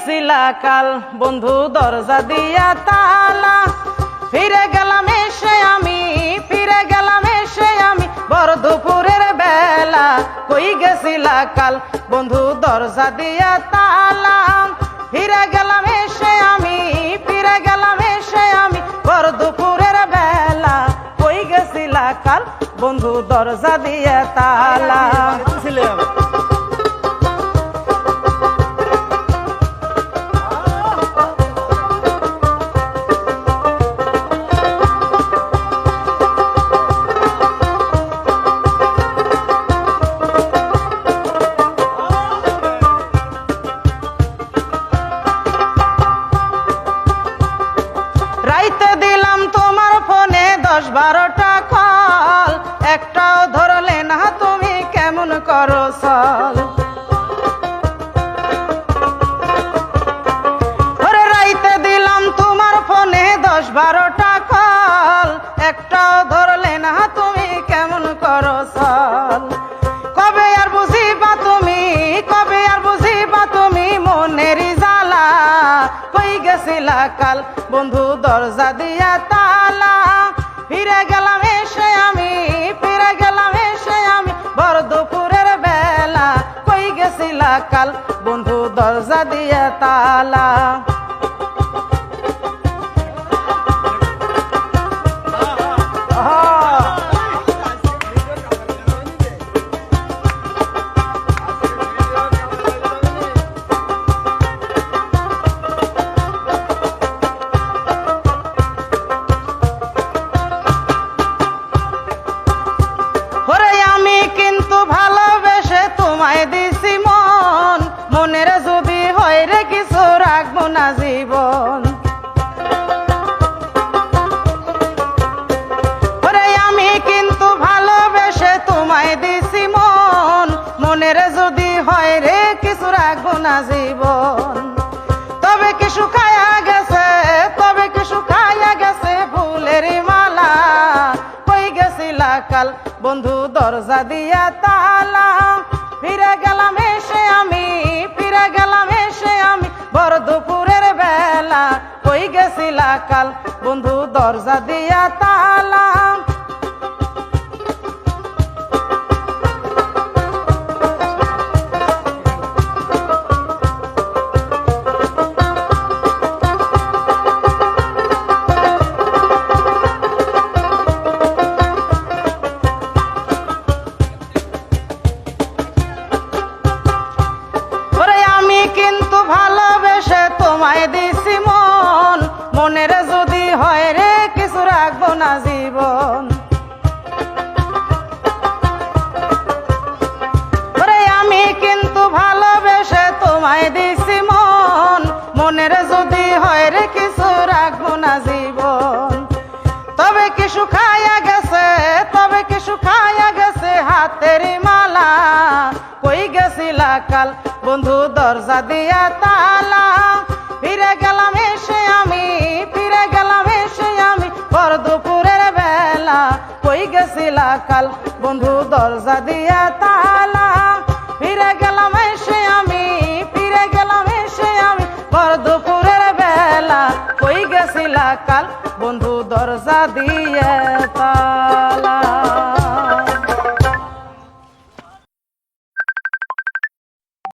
গেছিলা কাল বন্ধু দরজা দিয়া তালা ফিরে গেলাম এসে আমি ফিরে গেলাম এসে আমি বড় দুপুরের বেলা কই গেছিলা কাল বন্ধু দরজা দিয়া তালা ফিরে গেলাম এসে আমি ফিরে গেলাম এসে আমি বড় দুপুরের বেলা কই গেছিলা কাল বন্ধু দরজা দিয়া তালা দশ বারোটা কল, একটাও ধরলে না, তুমি কেমন করো সল? রাইতে দিলাম তোমার ফোনে দশ বারোটা কল, একটাও ধরলে না, তুমি কেমন করো সল? কবে আর বুঝিবা তুমি, কবে আর বুঝিবা তুমি মনের জ্বালা? কই গেছিলা কাল? বন্ধু দরজা দিয়া তালা ফিরে গেলাম এসে আমি, ফিরে গেলাম এসে আমি। বড় দুপুরের বেলা কই গেছিলা কাল? বন্ধু দরজা দিয়ে তালা। যদি হয় রে কিছু রাখব না জীবন। ওরে, আমি কিন্তু ভালোবেসে তোমায় দিছি মন। মনের যদি হয় রে, কিছু রাখব না জীবন। তবে কি শুকায়া গেছে, তবে কি শুকায়া গেছে ফুলের মালা। কই গেছিলা কাল বন্ধু দরজা দিয়া তালা। ফিরে গেলাম এসে আমি কাল বন্ধু দরজা দিয়া তালা জীবন। আমি কিন্তু ভালোবেসে তোমায় দিছি মন। মনের যদি হয় রে, কিছু রাখব না জীবন। তবে কি শুকায়া গেছে, তবে কি শুকায়া গেছে হাতের মালা। কই গেছিলা কাল বন্ধু দরজা দিয়া তালা। ফিরে গেলাম এসে কই গেছিলা কাল। বন্ধু, দরজা দিয়া তালা। ফিরে গেলাম এসে আমি, ফিরে গেলাম এসে আমি। বর দুপুরের বেলা হয়ে গেছিলা কাল। বন্ধু, দরজা দিয়ে তা